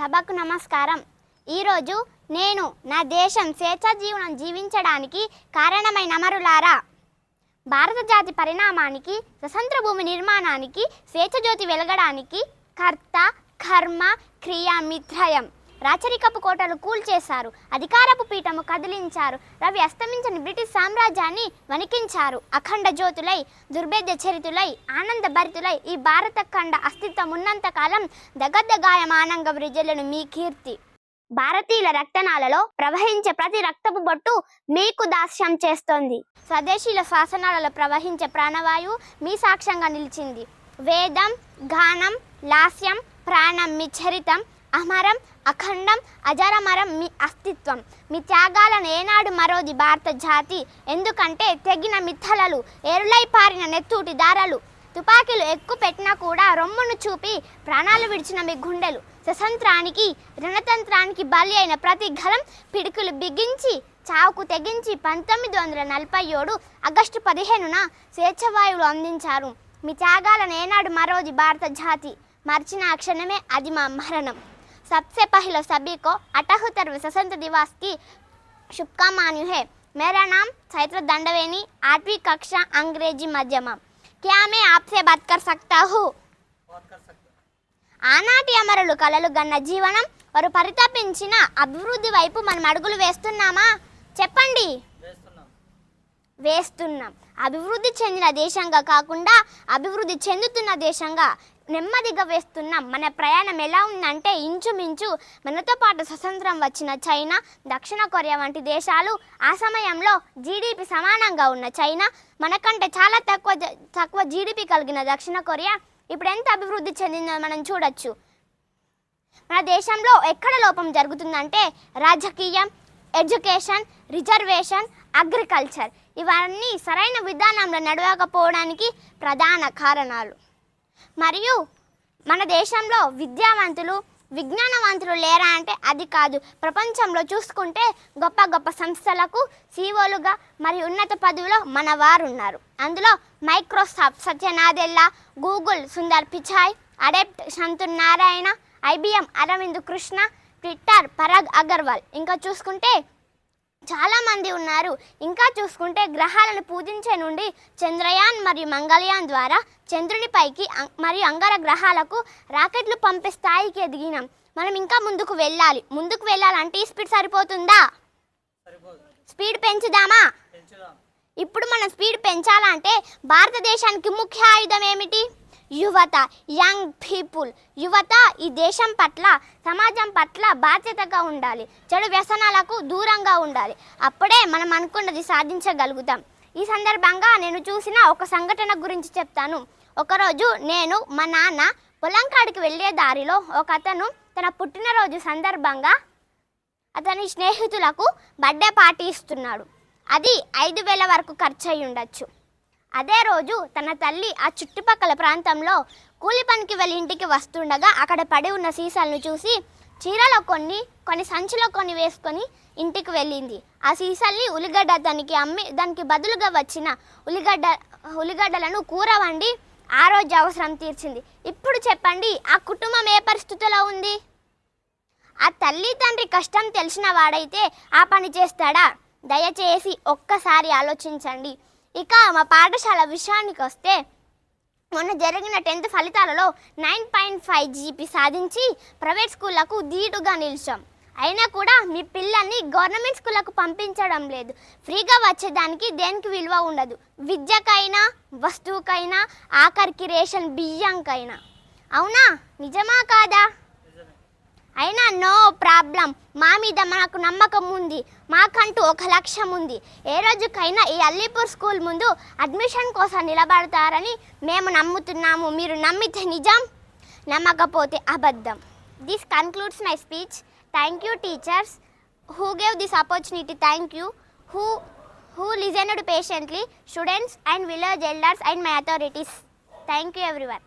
సభకు నమస్కారం. ఈరోజు నేను నా దేశం స్వేచ్ఛ జీవనం జీవించడానికి కారణమైన అమరులారా. భారత జాతి పరిణామానికి స్వతంత్ర భూమి నిర్మాణానికి స్వేచ్ఛ జ్యోతి వెలగడానికి కర్త కర్మ క్రియ మిత్రయం. రాచరికపు కోటలు కూల్చేశారు. అధికారపు పీఠము కదిలించారు. రవి అస్తమించని బ్రిటిష్ సామ్రాజ్యాన్ని వణికించారు. అఖండ జ్యోతులై దుర్భేద్య చరితులై ఆనంద భరితులై ఈ భారత ఖండ అస్తిత్వం ఉన్నంత కాలం దగద్దగాయమానంగా మీ కీర్తి. భారతీయుల రక్తనాలలో ప్రవహించే ప్రతి రక్తపు బొట్టు మీకు దాస్యం చేస్తోంది. స్వదేశీయుల శ్వాసనాలలో ప్రవహించే ప్రాణవాయువు మీ సాక్ష్యంగా నిలిచింది. వేదం గానం లాస్యం ప్రాణం మీ చరితం. అమరం అఖండం అజరమరం మీ అస్తిత్వం. మీ త్యాగాలను ఏనాడు మరోది భారత జాతి. ఎందుకంటే తెగిన మిథలలు ఎరులై పారిన నెత్తూటి దారలు. తుపాకీలు ఎక్కు పెట్టినా కూడా రొమ్మును చూపి ప్రాణాలు విడిచిన మీ గుండెలు. స్వతంత్రానికి రణతంత్రానికి బలి అయిన ప్రతి గలం పిడుకులు బిగించి చావుకు తెగించి పంతొమ్మిది వందల నలభై ఏడు ఆగస్టు పదిహేనున స్వేచ్ఛవాయువులు అందించారు. మీ త్యాగాలను ఏనాడు మరోది భారత జాతి. మర్చిన క్షణమే అది మా మరణం. सबसे पहले सभी को अठहत्तरवें स्वतंत्र दिवस की शुभकामनाएं है मेरा नाम चैत्र दंडवेनी आठवीं कक्षा अंग्रेजी मध्यमा क्या मैं आपसे बात कर सकता हूँ ఆనాటి అమరులు కలలు గన్న జీవనం వారు పరితపించిన అభివృద్ధి వైపు మనం అడుగులు వేస్తున్నామా చెప్పండి వేస్తున్నాం. అభివృద్ధి చెందిన దేశంగా కాకుండా అభివృద్ధి చెందుతున్న దేశంగా నెమ్మదిగా వేస్తున్నాం. మన ప్రయాణం ఎలా ఉందంటే ఇంచుమించు మనతో పాటు స్వతంత్రం వచ్చిన చైనా దక్షిణ కొరియా వంటి దేశాలు ఆ సమయంలో జీడిపి సమానంగా ఉన్న చైనా మనకంటే చాలా తక్కువ జ- తక్కువ జీడిపి కలిగిన దక్షిణ కొరియా ఇప్పుడు ఎంత అభివృద్ధి చెందిందో మనం చూడొచ్చు. మన దేశంలో ఎక్కడ లోపం జరుగుతుందంటే రాజకీయం ఎడ్యుకేషన్ రిజర్వేషన్ అగ్రికల్చర్. ఇవన్నీ సరైన విధానంలో నడవకపోవడానికి ప్రధాన కారణాలు. మరియు మన దేశంలో విద్యావంతులు విజ్ఞానవంతులు లేరా అంటే అది కాదు. ప్రపంచంలో చూసుకుంటే గొప్ప గొప్ప సంస్థలకు సీఓలుగా మరియు ఉన్నత పదవిలో మన వారు ఉన్నారు అందులో Microsoft Satya Nadella Google Sundar Pichai adept శంతు Narayana IBM Arvind Krishna Twitter Parag Agarwal. ఇంకా చూసుకుంటే చాలా మంది ఉన్నారు. ఇంకా చూసుకుంటే గ్రహాలను పూజించే నుండి చంద్రయాన్ మరియు మంగళయాన్ ద్వారా చంద్రునిపైకి మరియు అంగార గ్రహాలకు రాకెట్లు పంపే స్థాయికి ఎదిగినాం. మనం ఇంకా ముందుకు వెళ్ళాలి. ముందుకు వెళ్ళాలంటే ఈ స్పీడ్ సరిపోతుందా? స్పీడ్ పెంచుదామా? ఇప్పుడు మనం స్పీడ్ పెంచాలంటే భారతదేశానికి ముఖ్య ఆయుధం ఏమిటి? యువత యంగ్ పీపుల్. యువత ఈ దేశం పట్ల సమాజం పట్ల బాధ్యతగా ఉండాలి. చెడు వ్యసనాలకు దూరంగా ఉండాలి. అప్పుడే మనం అనుకున్నది సాధించగలుగుతాం. ఈ సందర్భంగా నేను చూసిన ఒక సంఘటన గురించి చెప్తాను. ఒకరోజు నేను మా నాన్న పొలం కాడికి వెళ్ళే దారిలో ఒక అతను తన పుట్టినరోజు సందర్భంగా అతని స్నేహితులకు బర్త్డే పార్టీ ఇస్తున్నాడు. అది ఐదు వేల వరకు ఖర్చు అయి ఉండొచ్చు. అదే రోజు తన తల్లి ఆ చుట్టుపక్కల ప్రాంతంలో కూలి పనికి వెళ్ళి ఇంటికి వస్తుండగా అక్కడ పడి ఉన్న సీసాలను చూసి చీరలో కొన్ని కొన్ని సంచిలో కొన్ని వేసుకొని ఇంటికి వెళ్ళింది. ఆ సీసాల్ని ఉల్లిగడ్డ దానికి అమ్మి దానికి బదులుగా వచ్చిన ఉల్లిగడ్డ ఉల్లిగడ్డలను కూర వండి ఆ రోజు అవసరం తీర్చింది. ఇప్పుడు చెప్పండి ఆ కుటుంబం ఏ పరిస్థితిలో ఉంది? ఆ తల్లి తండ్రి కష్టం తెలిసిన వాడైతే ఆ పని చేస్తాడా? దయచేసి ఒక్కసారి ఆలోచించండి. ఇక మా పాఠశాల విషయానికి వస్తే మొన్న జరిగిన టెన్త్ ఫలితాలలో నైన్ పాయింట్ ఫైవ్ జీపీ సాధించి ప్రైవేట్ స్కూళ్ళకు ధీటుగా నిలిచాం. అయినా కూడా మీ పిల్లల్ని గవర్నమెంట్ స్కూళ్ళకు పంపించడం లేదు. ఫ్రీగా వచ్చేదానికి దేనికి విలువ ఉండదు. విద్యకైనా వస్తువుకైనా ఆఖరికి రేషన్ బియ్యంకైనా. అవునా? నిజమా కాదా? అయినా నో ప్రాబ్లం. మా మీద మనకు నమ్మకం ఉంది. మాకంటూ ఒక లక్ష్యం ఉంది. ఏ రోజుకైనా ఈ అల్లీపూర్ స్కూల్ ముందు అడ్మిషన్ కోసం నిలబడతారని మేము నమ్ముతున్నాము. మీరు నమ్మితే నిజం నమ్మకపోతే అబద్ధం. This concludes my speech thank you teachers who gave this opportunity thank you who who listened patiently students and village elders and my authorities thank you everyone